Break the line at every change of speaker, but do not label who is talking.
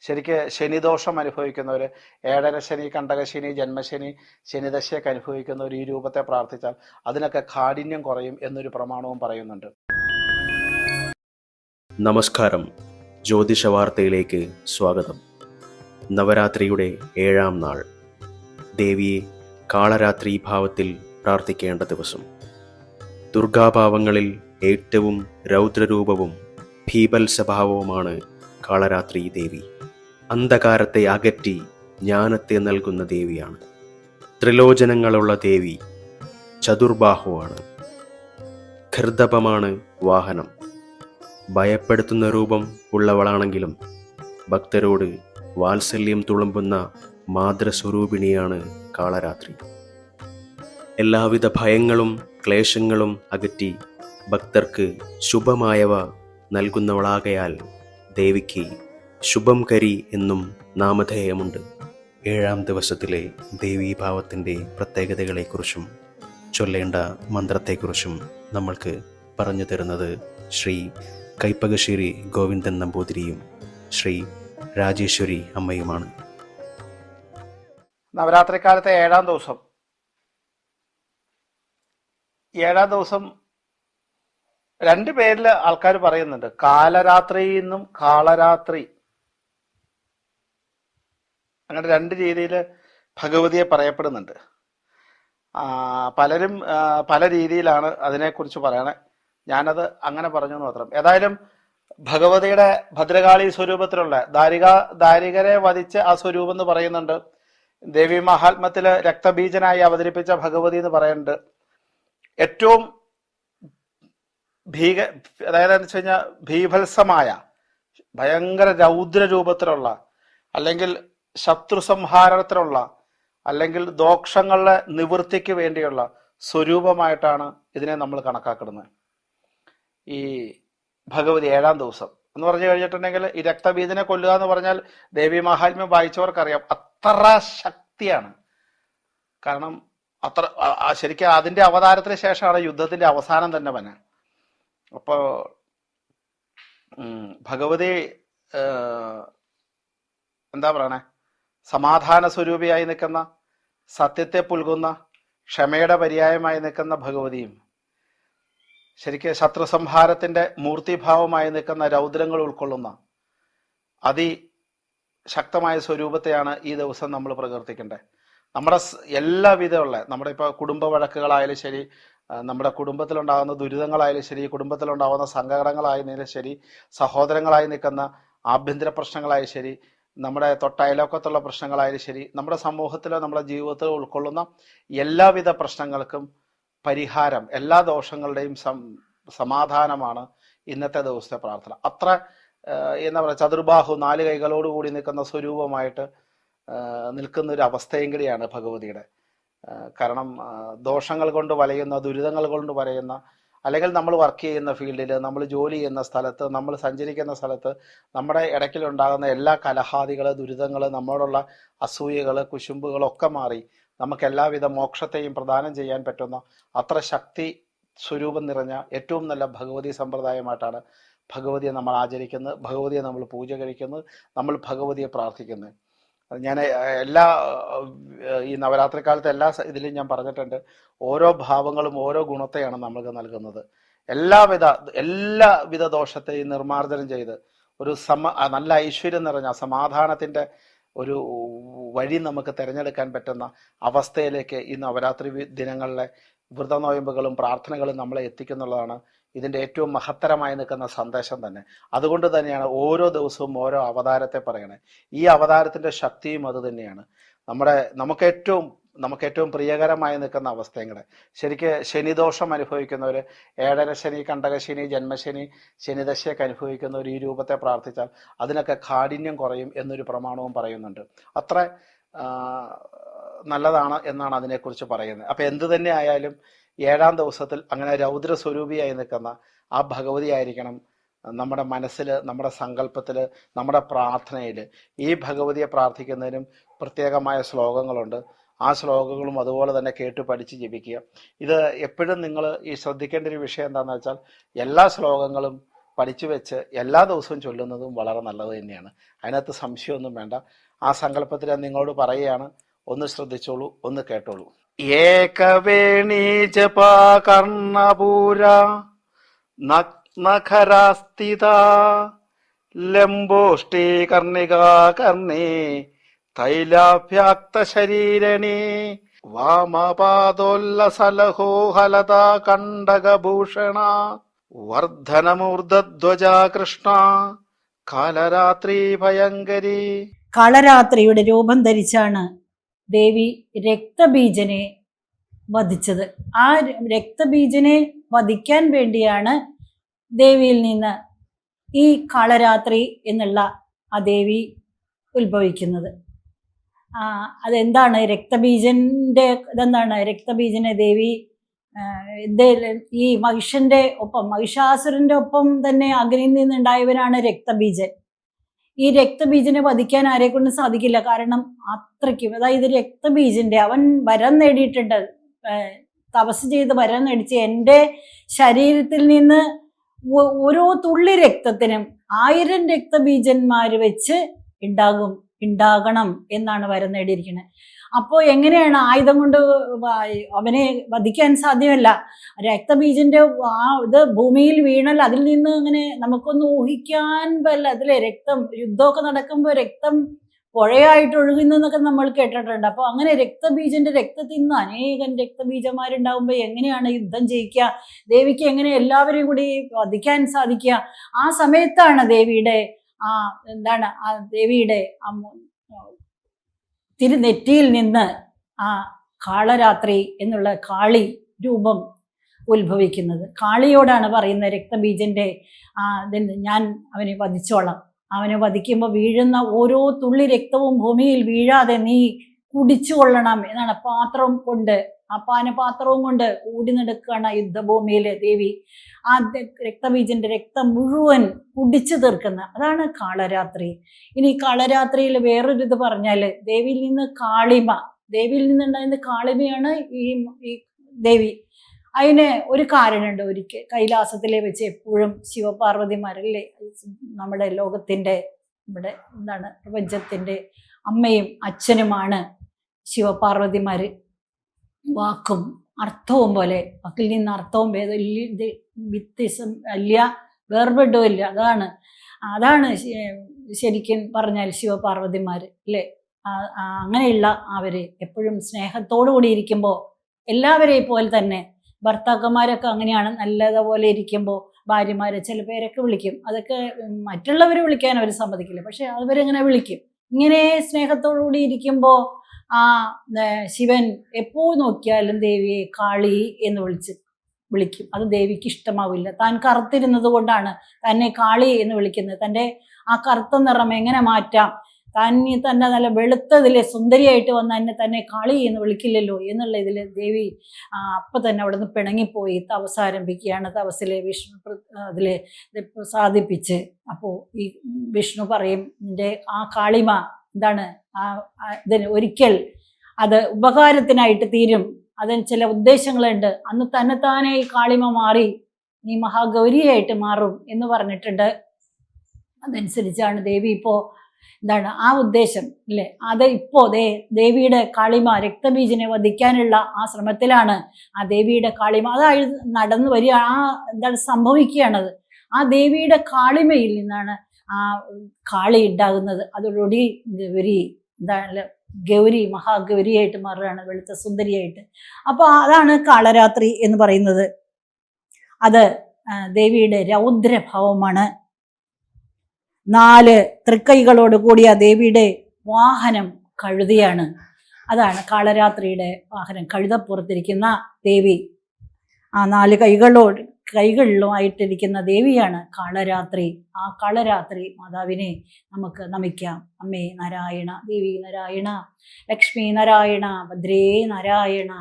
ശരിക്ക് ശനിദോഷം അനുഭവിക്കുന്നവർ ഏഴര ശനി കണ്ടകശനി ജന്മശനി ശനിദശയൊക്കെ അനുഭവിക്കുന്നവർ ഈ രൂപത്തെ പ്രാർത്ഥിച്ചാൽ അതിനൊക്കെ കാഠിന്യം കുറയും എന്നൊരു പ്രമാണവും പറയുന്നുണ്ട്.
നമസ്കാരം. ജ്യോതിഷ വാർത്തയിലേക്ക് സ്വാഗതം. നവരാത്രിയുടെ ഏഴാം നാൾ. ദേവിയെ കാളരാത്രി ഭാവത്തിൽ പ്രാർത്ഥിക്കേണ്ട ദിവസം. ദുർഗാഭാവങ്ങളിൽ ഏറ്റവും രൗദ്രരൂപവും ഭീപത്സഭാവവുമാണ് കാളരാത്രി ദേവി. അന്ധകാരത്തെ അകറ്റി ജ്ഞാനത്തെ നൽകുന്ന ദേവിയാണ്. ത്രിലോചനങ്ങളുള്ള ദേവി ചതുർബാഹുവാണ്. ഖർദപമാണ് വാഹനം. ഭയപ്പെടുത്തുന്ന രൂപം ഉള്ളവളാണെങ്കിലും ഭക്തരോട് വാത്സല്യം തുളുമ്പുന്ന മാതൃസ്വരൂപിണിയാണ് കാളരാത്രി. എല്ലാവിധ ഭയങ്ങളും ക്ലേശങ്ങളും അകറ്റി ഭക്തർക്ക് ശുഭമായവ നൽകുന്നവളാകയാൽ ദേവിക്ക് ശുഭം കരി എന്നും നാമധേയമുണ്ട്. ഏഴാം ദിവസത്തിലെ ദേവീഭാവത്തിന്റെ പ്രത്യേകതകളെക്കുറിച്ചും ചൊല്ലേണ്ട മന്ത്രത്തെക്കുറിച്ചും നമ്മൾക്ക് പറഞ്ഞു തരുന്നത് ശ്രീ കൈപ്പകശ്ശേരി ഗോവിന്ദൻ നമ്പൂതിരിയും ശ്രീ രാജേശ്വരി അമ്മയുമാണ്.
നവരാത്രി കാലത്തെ ഏഴാം ദിവസം. ഏഴാം ദിവസം രണ്ട് പേരിൽ ആൾക്കാർ പറയുന്നുണ്ട് കാലരാത്രി എന്നും കാളരാത്രി. അങ്ങനെ രണ്ട് രീതിയിൽ ഭഗവതിയെ പറയപ്പെടുന്നുണ്ട്. പലരും പല രീതിയിലാണ് അതിനെക്കുറിച്ച് പറയണേ. ഞാനത് അങ്ങനെ പറഞ്ഞു എന്ന് മാത്രം. ഏതായാലും ഭഗവതിയുടെ ഭദ്രകാളി സ്വരൂപത്തിലുള്ള ദാരിക ദാരികരെ വധിച്ച് ആ സ്വരൂപം എന്ന് പറയുന്നുണ്ട്. ദേവി മഹാത്മത്തിൽ രക്തബീജനായി അവതരിപ്പിച്ച ഭഗവതി എന്ന് പറയുന്നുണ്ട്. ഏറ്റവും ഭീക അതായത് എന്ന് വെച്ച് കഴിഞ്ഞാൽ ഭീഭത്സമായ ഭയങ്കര രൗദ്ര രൂപത്തിലുള്ള അല്ലെങ്കിൽ ശത്രു സംഹാരത്തിനുള്ള അല്ലെങ്കിൽ ദോഷങ്ങളുടെ നിവൃത്തിക്ക് വേണ്ടിയുള്ള സ്വരൂപമായിട്ടാണ് ഇതിനെ നമ്മൾ കണക്കാക്കുന്നത്. ഈ ഭഗവതി ഏഴാം ദിവസം എന്ന് പറഞ്ഞു കഴിഞ്ഞിട്ടുണ്ടെങ്കിൽ ഈ രക്തബീജനെ കൊല്ലുക എന്ന് പറഞ്ഞാൽ ദേവി മഹാത്മ്യം വായിച്ചവർക്കറിയാം. അത്ര ശക്തിയാണ്. കാരണം അത്ര ശരിക്കും അതിന്റെ അവതാരത്തിന് ശേഷമാണ് യുദ്ധത്തിന്റെ അവസാനം തന്നെ വന്നെ. അപ്പോ ഭഗവതി എന്താ പറയണേ? സമാധാന സ്വരൂപിയായി നിൽക്കുന്ന സത്യത്തെ പുൽകുന്ന ക്ഷമയുടെ പര്യായമായി നിൽക്കുന്ന ഭഗവതിയും ശരിക്കും ശത്രു സംഹാരത്തിന്റെ മൂർത്തിഭാവമായി നിൽക്കുന്ന രൗദ്രങ്ങൾ ഉൾക്കൊള്ളുന്ന അതി ശക്തമായ സ്വരൂപത്തെയാണ് ഈ ദിവസം നമ്മൾ പ്രകീർത്തിക്കേണ്ടത്. നമ്മുടെ എല്ലാവിധമുള്ള നമ്മുടെ ഇപ്പോൾ കുടുംബ വഴക്കുകളായാലും ശരി നമ്മുടെ കുടുംബത്തിലുണ്ടാകുന്ന ദുരിതങ്ങളായാലും ശരി കുടുംബത്തിലുണ്ടാകുന്ന സങ്കടങ്ങളായാലും ശരി സഹോദരങ്ങളായി നിൽക്കുന്ന ആഭ്യന്തര പ്രശ്നങ്ങളായാലും ശരി നമ്മുടെ തൊട്ടയലോക്കത്തുള്ള പ്രശ്നങ്ങളായാലും ശരി നമ്മുടെ സമൂഹത്തിലോ നമ്മുടെ ജീവിതത്തിലോ ഉൾക്കൊള്ളുന്ന എല്ലാവിധ പ്രശ്നങ്ങൾക്കും പരിഹാരം എല്ലാ ദോഷങ്ങളുടെയും സമാധാനമാണ് ഇന്നത്തെ ദിവസത്തെ പ്രാർത്ഥന. അത്ര എന്താ പറയുക ചതുർബാഹു നാല് കൈകളോട് കൂടി നിൽക്കുന്ന സ്വരൂപമായിട്ട് നിൽക്കുന്ന ഒരു അവസ്ഥയും കൂടിയാണ് ഭഗവതിയുടെ. കാരണം ദോഷങ്ങൾ കൊണ്ട് വലയുന്ന ദുരിതങ്ങൾ കൊണ്ട് വലയുന്ന അല്ലെങ്കിൽ നമ്മൾ വർക്ക് ചെയ്യുന്ന ഫീൽഡിൽ നമ്മൾ ജോലി ചെയ്യുന്ന സ്ഥലത്ത് നമ്മൾ സഞ്ചരിക്കുന്ന സ്ഥലത്ത് നമ്മുടെ ഇടയ്ക്കിലുണ്ടാകുന്ന എല്ലാ കലഹാദികൾ ദുരിതങ്ങൾ നമ്മളോടുള്ള അസൂയകൾ കുശുമ്പുകളൊക്കെ മാറി നമുക്ക് എല്ലാവിധ മോക്ഷത്തെയും പ്രദാനം ചെയ്യാൻ പറ്റുന്ന അത്ര ശക്തി സ്വരൂപം നിറഞ്ഞ ഏറ്റവും നല്ല ഭഗവതി സമ്പ്രദായമായിട്ടാണ് ഭഗവതിയെ നമ്മൾ ആചരിക്കുന്നത്. ഭഗവതിയെ നമ്മൾ പൂജ കഴിക്കുന്നത് നമ്മൾ ഭഗവതിയെ പ്രാർത്ഥിക്കുന്നത് ഞാൻ എല്ലാ ഈ നവരാത്രി കാലത്തെ എല്ലാ ഇതിലും ഞാൻ പറഞ്ഞിട്ടുണ്ട്. ഓരോ ഭാവങ്ങളും ഓരോ ഗുണത്തെയാണ് നമ്മൾക്ക് നൽകുന്നത്. എല്ലാവിധ എല്ലാവിധ ദോഷത്തെയും നിർമാർജനം ചെയ്ത് ഒരു സമ നല്ല ഐശ്വര്യം നിറഞ്ഞ സമാധാനത്തിന്റെ ഒരു വഴി നമുക്ക് തിരഞ്ഞെടുക്കാൻ പറ്റുന്ന അവസ്ഥയിലേക്ക് ഈ നവരാത്രി ദിനങ്ങളിലെ വ്രതനോയമ്പുകളും പ്രാർത്ഥനകളും നമ്മളെ എത്തിക്കുന്നുള്ളതാണ് ഇതിന്റെ ഏറ്റവും മഹത്തരമായി നിൽക്കുന്ന സന്ദേശം തന്നെ. അതുകൊണ്ട് തന്നെയാണ് ഓരോ ദിവസവും ഓരോ അവതാരത്തെ പറയണേ. ഈ അവതാരത്തിന്റെ ശക്തിയും അത് തന്നെയാണ്. നമ്മുടെ നമുക്ക് ഏറ്റവും നമുക്ക് ഏറ്റവും പ്രിയകരമായി നിൽക്കുന്ന അവസ്ഥയും കൂടെ ശരിക്ക് ശനിദോഷം അനുഭവിക്കുന്നവർ ഏഴര ശനി കണ്ടകശനി ജന്മശനി ശനിദശയൊക്കെ അനുഭവിക്കുന്നവർ ഈ രൂപത്തെ പ്രാർത്ഥിച്ചാൽ അതിനൊക്കെ കാഠിന്യം കുറയും എന്നൊരു പ്രമാണവും പറയുന്നുണ്ട്. അത്ര നല്ലതാണ് എന്നാണ് അതിനെക്കുറിച്ച് പറയുന്നത്. അപ്പം എന്തു തന്നെ ആയാലും ഏഴാം ദിവസത്തിൽ അങ്ങനെ രൗദ്ര സ്വരൂപിയായി നിൽക്കുന്ന ആ ഭഗവതി ആയിരിക്കണം നമ്മുടെ മനസ്സിൽ നമ്മുടെ സങ്കല്പത്തിൽ നമ്മുടെ പ്രാർത്ഥനയിൽ ഈ ഭഗവതിയെ പ്രാർത്ഥിക്കുന്നതിനും പ്രത്യേകമായ ശ്ലോകങ്ങളുണ്ട്. ആ ശ്ലോകങ്ങളും അതുപോലെ തന്നെ കേട്ട് പഠിച്ച് ജപിക്കുക ഇത് എപ്പോഴും നിങ്ങൾ ഈ ശ്രദ്ധിക്കേണ്ട ഒരു വിഷയം എന്താണെന്ന് വെച്ചാൽ എല്ലാ ശ്ലോകങ്ങളും പഠിച്ചു വെച്ച് എല്ലാ ദിവസവും ചൊല്ലുന്നതും വളരെ നല്ലത് തന്നെയാണ്. അതിനകത്ത് സംശയമൊന്നും വേണ്ട. ആ സങ്കല്പത്തിൽ നിങ്ങളോട് പറയുകയാണ്. ഒന്ന് ശ്രദ്ധിച്ചോളൂ ഒന്ന് കേട്ടോളൂ. ഏകവേണീ നഗ്നഖരാസ്ഥിത ലംബോഷ്ടി തൈലാഭ്യാക്ത ശരീരണി വാമപാദോല്ലസലഹോഹലത കണ്ടകഭൂഷണ വർദ്ധനമൂർദ്ധ്വജ കൃഷ്ണ കാലരാത്രി ഭയങ്കരി
കാളരാത്രിയുടെ രൂപം ധരിച്ചാണ് ദേവി രക്തബീജനെ വധിച്ചത്. ആ രക്തബീജനെ വധിക്കാൻ വേണ്ടിയാണ് ദേവിയിൽ നിന്ന് ഈ കാളരാത്രി എന്നുള്ള ആ ദേവി ഉത്ഭവിക്കുന്നത്. അതെന്താണ് രക്തബീജന്റെ ഇതെന്താണ്? രക്തബീജനെ ദേവി ഈ മഹിഷന്റെ ഒപ്പം മഹിഷാസുരന്റെ ഒപ്പം തന്നെ അഗ്നിയിൽ നിന്നുണ്ടായവനാണ് രക്തബീജൻ. ഈ രക്തബീജനെ വധിക്കാൻ ആരെ കൊണ്ട് സാധിക്കില്ല. കാരണം അത്രയ്ക്കും അതായത് രക്തബീജന്റെ അവൻ വരം നേടിയിട്ടുണ്ട്. തപസ് ചെയ്ത് വരം നേടിച്ച് എന്റെ ശരീരത്തിൽ നിന്ന് ഓരോ തുള്ളി രക്തത്തിനും ആയിരം രക്തബീജന്മാര് വെച്ച് ഉണ്ടാകും ഉണ്ടാകണം എന്നാണ് വരം നേടിയിരിക്കുന്നത്. അപ്പോൾ എങ്ങനെയാണ് ആയുധം കൊണ്ട് അവനെ വധിക്കാൻ സാധ്യമല്ല? രക്തബീജന്റെ ആ ഇത് ഭൂമിയിൽ വീണൽ അതിൽ നിന്ന് അങ്ങനെ നമുക്കൊന്ന് ഊഹിക്കാൻ പറ്റില്ല. അതിലെ രക്തം യുദ്ധമൊക്കെ നടക്കുമ്പോൾ രക്തം പുഴയായിട്ട് ഒഴുകുന്നു എന്നൊക്കെ നമ്മൾ കേട്ടിട്ടുണ്ട്. അപ്പോൾ അങ്ങനെ രക്തബീജന്റെ രക്തത്തിൽ നിന്ന് അനേകം രക്തബീജന്മാരുണ്ടാകുമ്പോൾ എങ്ങനെയാണ് യുദ്ധം ജയിക്കുക ദേവിക്ക് എങ്ങനെ എല്ലാവരെയും കൂടി വധിക്കാൻ സാധിക്കുക? ആ സമയത്താണ് ദേവിയുടെ ആ എന്താണ് ആ ദേവിയുടെ തിരുനെറ്റിയിൽ നിന്ന് ആ കാളരാത്രി എന്നുള്ള കാളി രൂപം ഉത്ഭവിക്കുന്നത്. കാളിയോടാണ് പറയുന്നത് രക്തബീജന്റെ ആ ഞാൻ അവനെ വധിച്ചോളാം. അവനെ വധിക്കുമ്പോൾ വീഴുന്ന ഓരോ തുള്ളി രക്തവും ഭൂമിയിൽ വീഴാതെ നീ കുടിച്ചു കൊള്ളണം എന്നാണ് പാത്രം കൊണ്ട് ആ പാനപാത്രവും കൊണ്ട് ഓടി നടക്കുകയാണ് യുദ്ധഭൂമിയിൽ ദേവി. ആ രക്തബീജന്റെ രക്തം മുഴുവൻ കുടിച്ചു തീർക്കുന്ന അതാണ് കാളരാത്രി. ഇനി കാളരാത്രിയിൽ വേറൊരു ഇത് പറഞ്ഞാൽ ദേവിയിൽ നിന്ന് കാളിമ ദേവിയിൽ നിന്നുണ്ടായിരുന്ന കാളിമയാണ് ഈ ഈ ദേവി. അതിന് ഒരു കാരണമുണ്ട് ഒരിക്കൽ. കൈലാസത്തിലെ വെച്ച് എപ്പോഴും ശിവപാർവതിമാരല്ലേ? നമ്മുടെ ലോകത്തിന്റെ നമ്മുടെ എന്താണ് പ്രപഞ്ചത്തിന്റെ അമ്മയും അച്ഛനുമാണ് ശിവപാർവതിമാര്. വാക്കും അർത്ഥവും പോലെ. വാക്കിൽ നിന്ന് അർത്ഥവും വ്യത്യസ്തം ഇല്ല വേർപെടും ഇല്ല. അതാണ് അതാണ് ശരിക്കും പറഞ്ഞാൽ ശിവപാർവതിമാർ അല്ലേ? അങ്ങനെയുള്ള അവർ എപ്പോഴും സ്നേഹത്തോടു കൂടി ഇരിക്കുമ്പോൾ എല്ലാവരെയും പോലെ തന്നെ ഭർത്താക്കന്മാരൊക്കെ അങ്ങനെയാണ് നല്ലതുപോലെ ഇരിക്കുമ്പോൾ ഭാര്യമാരെ ചില പേരൊക്കെ വിളിക്കും. അതൊക്കെ മറ്റുള്ളവരെ വിളിക്കാൻ അവർ സമ്മതിക്കില്ല. പക്ഷെ അവരെങ്ങനെ വിളിക്കും. ഇങ്ങനെ സ്നേഹത്തോടുകൂടി ഇരിക്കുമ്പോൾ ആ ശിവൻ എപ്പോൾ നോക്കിയാലും ദേവിയെ കാളി എന്ന് വിളിച്ച് വിളിക്കും. അത് ദേവിക്ക് ഇഷ്ടമാവില്ല. താൻ കറുത്തിരുന്നത് കൊണ്ടാണ് തന്നെ കാളി എന്ന് വിളിക്കുന്നത്. തന്റെ ആ കറുത്ത നിറം എങ്ങനെ മാറ്റാം? ഈ തന്നെ നല്ല വെളുത്തതിലെ സുന്ദരിയായിട്ട് വന്ന് എന്നെ തന്നെ കാളി എന്ന് വിളിക്കില്ലല്ലോ എന്നുള്ള ഇതിൽ ദേവി അപ്പം തന്നെ അവിടെ നിന്ന് പിണങ്ങിപ്പോയി തപസ് ആരംഭിക്കുകയാണ് തപസ്സിലെ വിഷ്ണു അതിലെ സാധിപ്പിച്ച്. അപ്പോൾ ഈ വിഷ്ണു പറയും നിന്റെ ആ കാളിമ എന്താണ് ആ ഇതിന് ഒരിക്കൽ അത് ഉപകാരത്തിനായിട്ട് തീരും. അതിന് ചില ഉദ്ദേശങ്ങളുണ്ട്. അന്ന് തന്നെത്താനെ ഈ കാളിമ മാറി നീ മഹാഗൗരിയായിട്ട് മാറും എന്ന് പറഞ്ഞിട്ടുണ്ട്. അതനുസരിച്ചാണ് ദേവി ഇപ്പോ എന്താണ് ആ ഉദ്ദേശം അല്ലേ? അത് ഇപ്പോ ദേ ദേവിയുടെ കാളിമ രക്തബീജിനെ വധിക്കാനുള്ള ആ ശ്രമത്തിലാണ് ആ ദേവിയുടെ കാളിമ അത് നടന്നു വരിക ആ എന്താണ് സംഭവിക്കുകയാണത് ആ ദേവിയുടെ കാളിമയിൽ നിന്നാണ് ആ കാളി ഉണ്ടാകുന്നത്. അതോടുകൂടി ഗൗരി എന്താണ് ഗൗരി മഹാഗൗരിയായിട്ട് മാറുകയാണ് വെളുത്ത സുന്ദരിയായിട്ട്. അപ്പോൾ അതാണ് കാളരാത്രി എന്ന് പറയുന്നത്. അത് ദേവിയുടെ രൗദ്രഭാവമാണ്. നാല് തൃക്കൈകളോട് കൂടിയ ദേവിയുടെ വാഹനം കഴുതിയാണ്. അതാണ് കാളരാത്രിയുടെ വാഹനം. കഴുതപ്പുറത്തിരിക്കുന്ന ദേവി. ആ നാല് കൈകളോട് കൈകളിലുമായിട്ടിരിക്കുന്ന ദേവിയാണ് കാളരാത്രി. ആ കാളരാത്രി മാതാവിനെ നമുക്ക് നമിക്കാം. അമ്മേ നാരായണ ദേവി നാരായണ ലക്ഷ്മി നാരായണ ഭദ്രേ നാരായണ.